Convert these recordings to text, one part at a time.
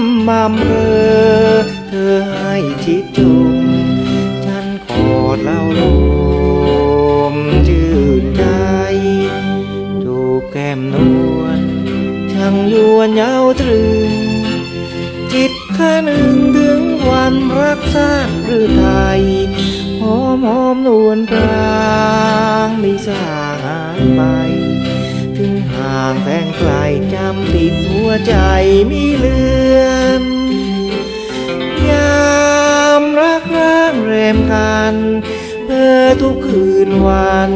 ำบำเรอเธอให้ชิดชมฉันขอดเล่าลมชื่นใจจูบแก้มนวลช่างยวนเยาวตรึง จิตข้าหนึ่งถึงวันรักษาหรือไทยหอมหอมนวลกลางไม่สางหายไป ห่างแสงไกลจำติดหัวใจมีเลือนยามรักร้างแรมกันเพื่อทุกคืนวัน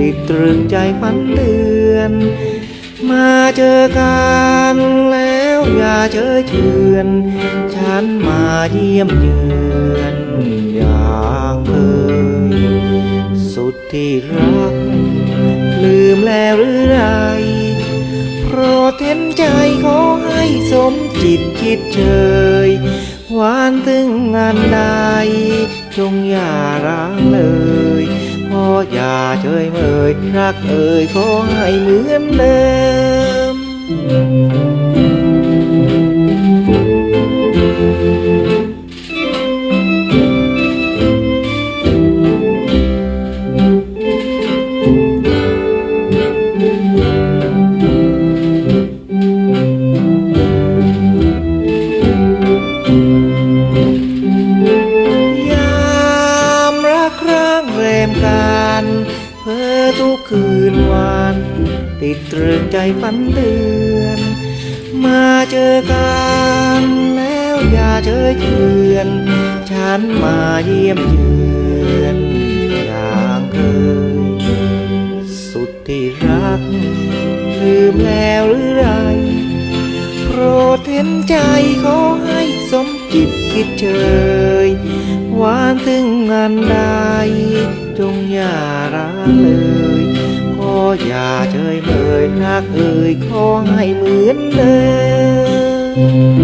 ติดตรึงใจฝันเตือน มาเจอกันแล้วอย่าเฉยเชือน ฉันมาเยี่ยมเยือนอย่างเคยสุดที่รัก ลืมแล้วหรือไรโปร ดเห็นใจขอให้สมจิตคิดเชยหวานถึงงานใด จงอย่าร้างเลยพออย่าเฉยเมยรักเอ่ยขอให้เหมือนเดิม ติดตรึงใจฝันเดือน มาเจอกันแล้วอย่าเฉยเชือน ฉันมาเยี่ยมเยือนอย่างเคย สุดที่รัก ลืมแล้วหรือไร โปรดเห็นใจขอให้สมจิตคิดเชยหวานถึงงานใดจงอย่าร้าเลย ออย่าเฉยเมยนักเอ่ยขอให้เหมือนเดิม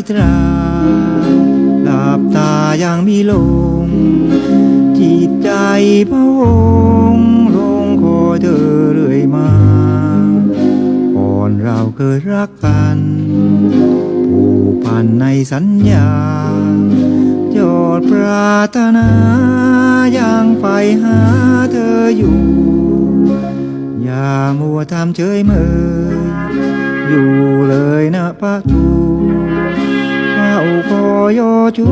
ามจะนิทราหลับตายังมีลมจิตใจพะวงลงคอเธอเรื่อยมาก่อนเราเคยรักกันผูกพันในสัญญายอดปรารถนายังใฝ่หาเธออยู่ อย่ามัวทำเฉยเมยอยู่เลยนะปะทู คอยอจู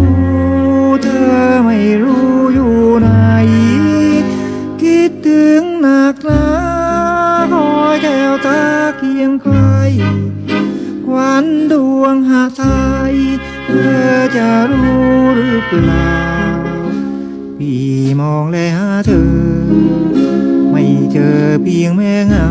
เธอไม่รู้อยู่ไหน คิดถึงหนักหนาคอยแก้วตาเคียงใครควันดวงหาไทยเธอจะรู้หรือเปล่า พี่มองแลหาเธอ ไม่เจอเพียงแม่เงา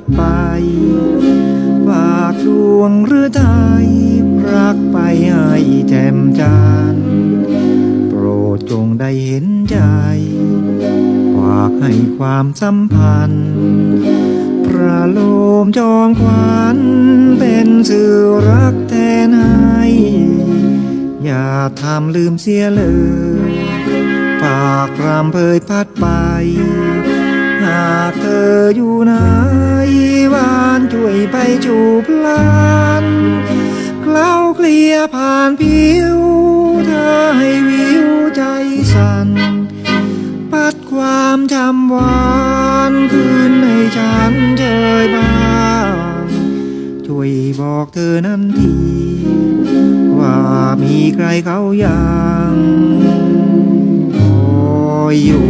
ดไป ฝากดวงหรือไทยรักไปให้แจ่มจันโปรดจงได้เห็นใจ ฝากให้ความสัมพันธ์ พระโลมจองควันเป็นสื่อรักแทนให้อย่าทำลืมเสียเลยฝากรำเพยพัดไป หากเธออยู่นหวานช่วย ไปจูบลานเคล้าเคลียผ่านผิวเธอให้วิวใจสั่นปัดความจำหวานคืนให้ฉันเจยบ้างช่วยบอกเธอนั้นที ว่ามีใครเขาอยังคอยอยู่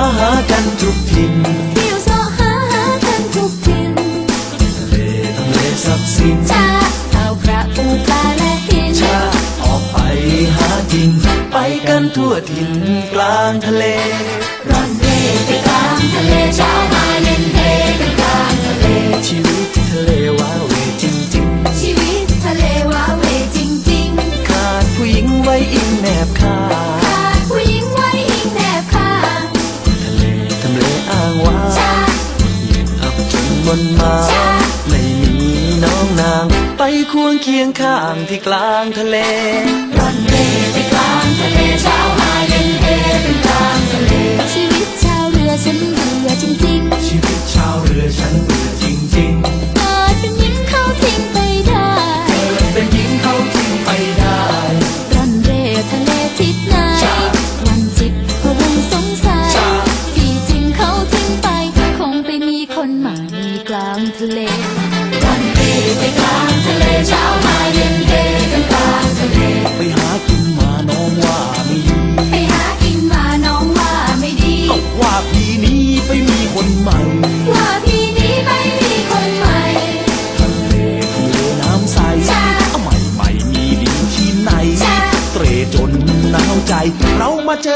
อบหาหากันทุกถิ่นเที่ยวเสาะหาหากันทุกถิ่นทะเลทะเลสับสินชาเอากระปูปลาและหินชาออกไปหากิน ไปกันทั่วถิ่นกลางทะเล มา ไม่มีน้องนาง ไปควงเคียงข้างที่กลางทะเลร่อนเร่ไปกลางทะเลเช้ามาเย็นเทกันกลางทะเลชีวิตชาวเรือฉันเบื่อจริงชีวิตชาวเรือฉันเบื่อ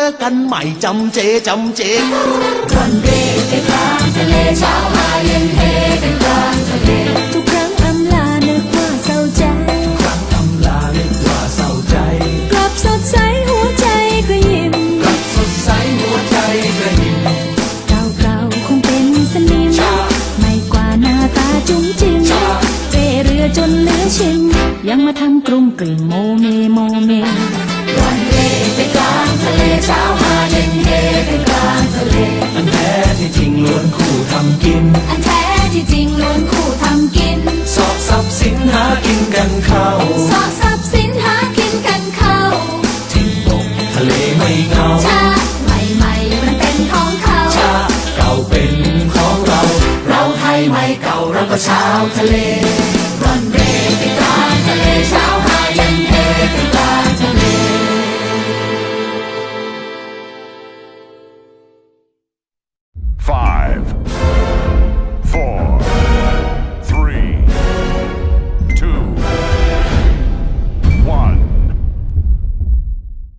อกันใหม่จำเจจำเจวันเทไปกลางทะเลเช้ามาเย็นเทกันกลางทะเลทุกครั้งอำลานึกว่าเศร้าใจทุกครั้งทำลาเรียกว่าเศร้าใจ กลับสดใสหัวใจก็ยิ้มกลับสดใสหัวใจกระหิ่มเก่าๆคงเป็นสนิมไม่กว่าหน้าตาจุ้มจิ้มเปเรือจนเหลือชิมยังมาทำกรุงกลิ่นโมเมโมเม ข้า